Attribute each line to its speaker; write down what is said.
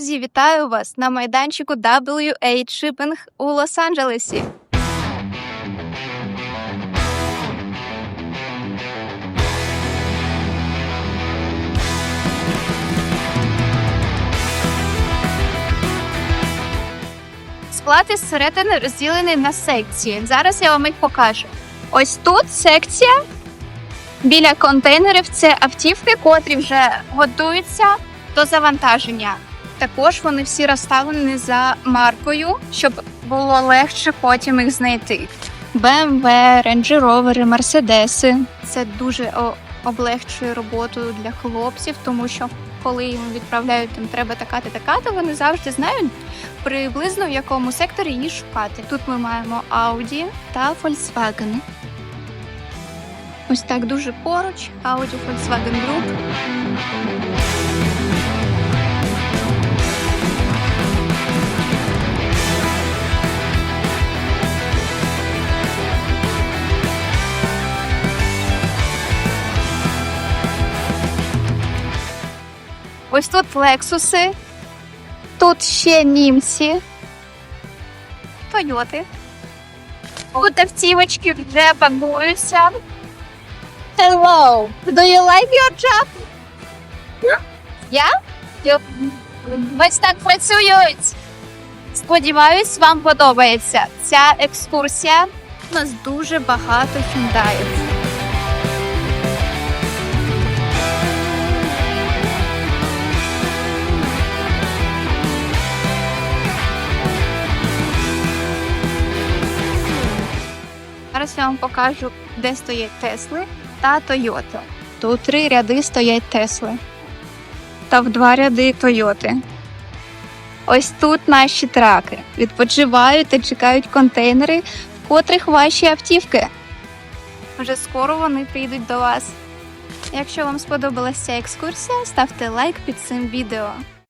Speaker 1: Друзі, вітаю вас на майданчику WH Shipping у Лос-Анджелесі. Склад із середини розділений на секції. Зараз я вам їх покажу. Ось тут секція. Біля контейнерів це автівки, котрі вже готуються до завантаження. Також вони всі розставлені за маркою, щоб було легше потім їх знайти. BMW, Range Rover, Мерседеси. Це дуже облегчує роботу для хлопців, тому що коли їм відправляють там треба такати такати, вони завжди знають приблизно в якому секторі її шукати. Тут ми маємо Audi та Volkswagen. Ось так дуже поруч. Audi Volkswagen Group. Ось тут Лексуси, тут ще німці, Тойоти. Тут автівочки вже пакуються. Hello, do you like your job? Я? Yeah? Ось так працюють. Сподіваюсь, вам подобається ця екскурсія. У нас дуже багато хіндаїв. Зараз я вам покажу, де стоять Тесли та Тойоти. Тут три ряди стоять Тесли. Та в два ряди Тойоти. Ось тут наші траки відпочивають та чекають контейнери, в котрих ваші автівки. Вже скоро вони прийдуть до вас. Якщо вам сподобалася ця екскурсія, ставте лайк під цим відео.